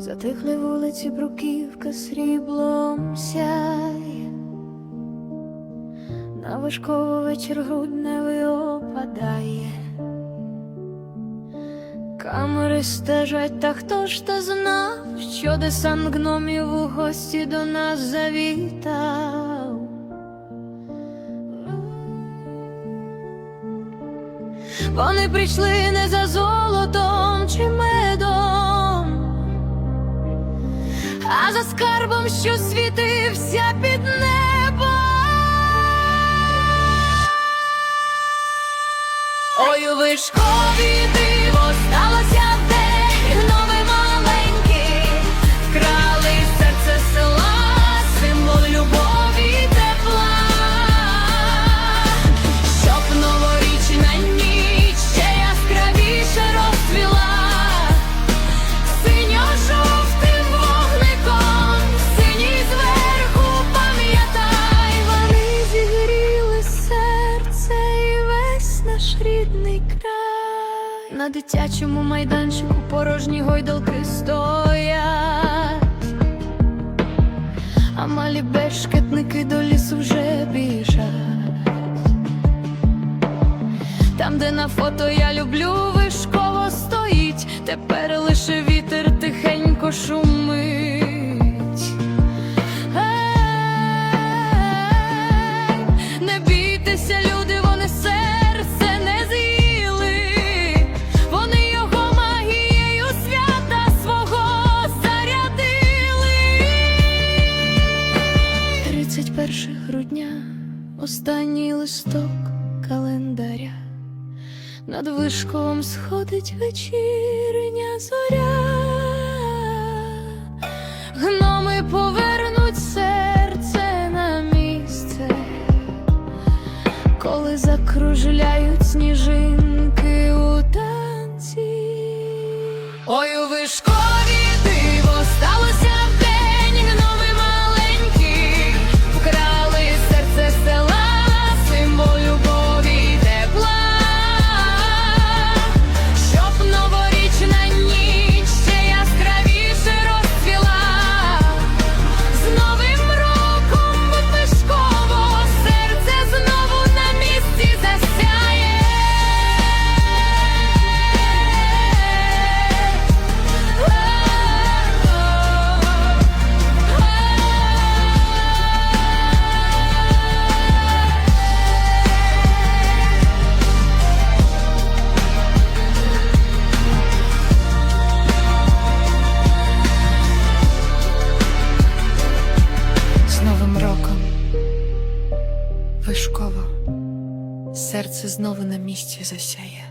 Затихли вулиці бруківка сріблом сяє, на вишковий вечір грудневий опадає. Камери стежать, та хто ж та знав, що десант гномів у гості до нас завітав. Вони прийшли не за золотом чи медом, а за скарбом, що світився під небом. Ой, у вишкові На дитячому майданчику порожні гойдалки стоять, а малі бешкетники до лісу вже біжать. Там, де на фото я люблю, вишково стоїть, тепер лише вітер тихенько шумить. Останній листок календаря. Над вишковом сходить вечірня зоря. Вишково серце знову на місці засяє.